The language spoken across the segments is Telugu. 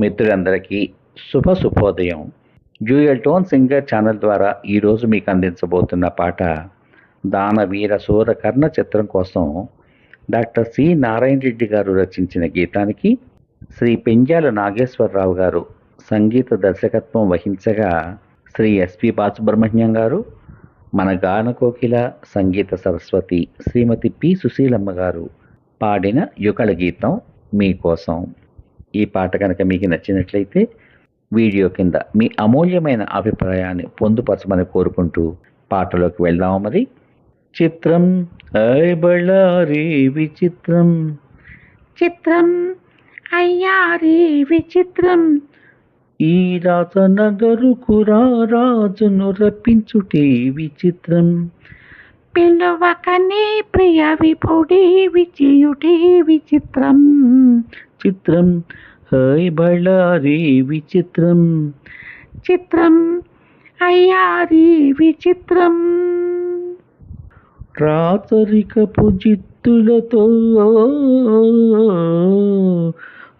మిత్రులందరికీ శుభ శుభోదయం. జూయల్ టోన్ సింగర్ ఛానల్ ద్వారా ఈరోజు మీకు అందించబోతున్న పాట దానవీర సూర కర్ణ చిత్రం కోసం డాక్టర్ సి నారాయణ రెడ్డి గారు రచించిన గీతానికి శ్రీ పెంజాల నాగేశ్వరరావు గారు సంగీత దర్శకత్వం వహించగా శ్రీ ఎస్పి బాలసుబ్రహ్మణ్యం గారు మన గాన కోకిల సంగీత సరస్వతి శ్రీమతి పి సుశీలమ్మ గారు పాడిన యుగళ గీతం మీకోసం. ఈ పాట కనుక మీకు నచ్చినట్లయితే వీడియో కింద మీ అమూల్యమైన అభిప్రాయాన్ని పొందుపరచమని కోరుకుంటూ పాటలోకి వెళ్దాము మరి. చిత్రం బళ్ళారి విచిత్రం. చిత్రం అయ్యారి విచిత్రం. ఈ రాజనగరు కురారాజును రప్పించుటే విచిత్రం. పిలువకనే ప్రియ విపుడి విజయుడే విచిత్రం. చిత్రం. హై బళ్ళారి విచిత్రం. చిత్రం. అయ్యారి విచిత్రం. రాతరికపు జిత్తులతో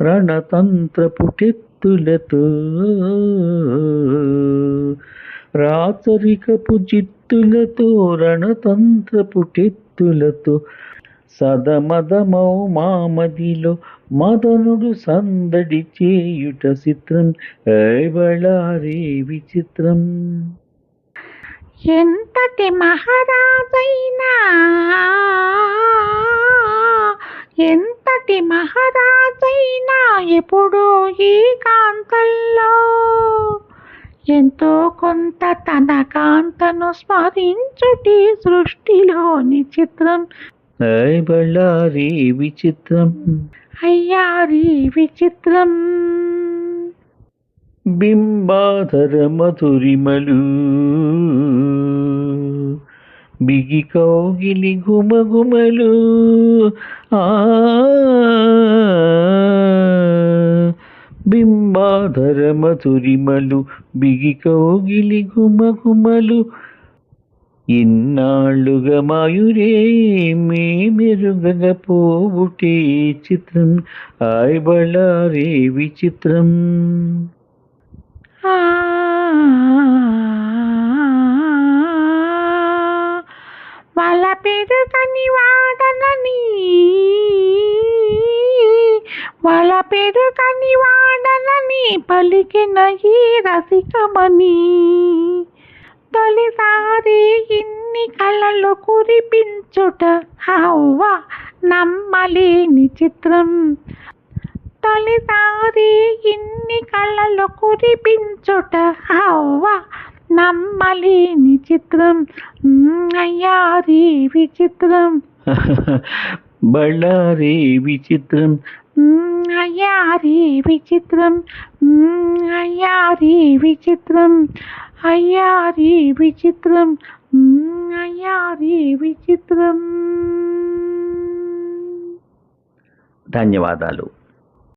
రణతంత్రపు టెత్తులతో రాచరికపు జిత్తులతో రణతంత్రపు టెత్తులతో సదమదమౌ మామదిలో మదనుడు సందడి చేయుట చిత్రం. ఏబళారే విచిత్రం. ఎంతటి మహారాజైనా ఎంతటి మహారాజైనా ఎప్పుడూ ఈ కాంతల్లో. ఎంతో కొంత తన కాంతను స్మరించుటి సృష్టిలోని చిత్రం. బళ్ళారే విచిత్రం. అయ్యారి విచిత్రం. బింబాధర మధురిమలు బిగి కౌగిలి గుమగుమలు. ఆ బింబాధర మధురిమలు బిగి కౌగిలి గుమగుమలు. ఇన్నాళ్ళుగా మాయురే మే మెరుగగ పోవుటే చిత్రం. ఆయబళ్ళారే విచిత్రం. ఆ వాళ్ళ పెరుగని వాడనని వాళ్ళ పెరుగని వాడనని పలికిన ఈ రసికమని. తొలిసారి ఇన్ని కళ్ళలు కురిపించుట హవ్వ నమ్మలేని చిత్రం. తొలిసారి ఇన్ని కళ్ళలు కురిపించుట హవ్వ నమ్మలేని చిత్రం. అయ్యారి విచిత్రం. బళ్ళారే విచిత్రం. అయ్యారి విచిత్రం. అయ్యారి విచిత్రం. అయ్యారి విచిత్రం. అయ్యా అయ్యారి విచిత్రం. ధన్యవాదాలు.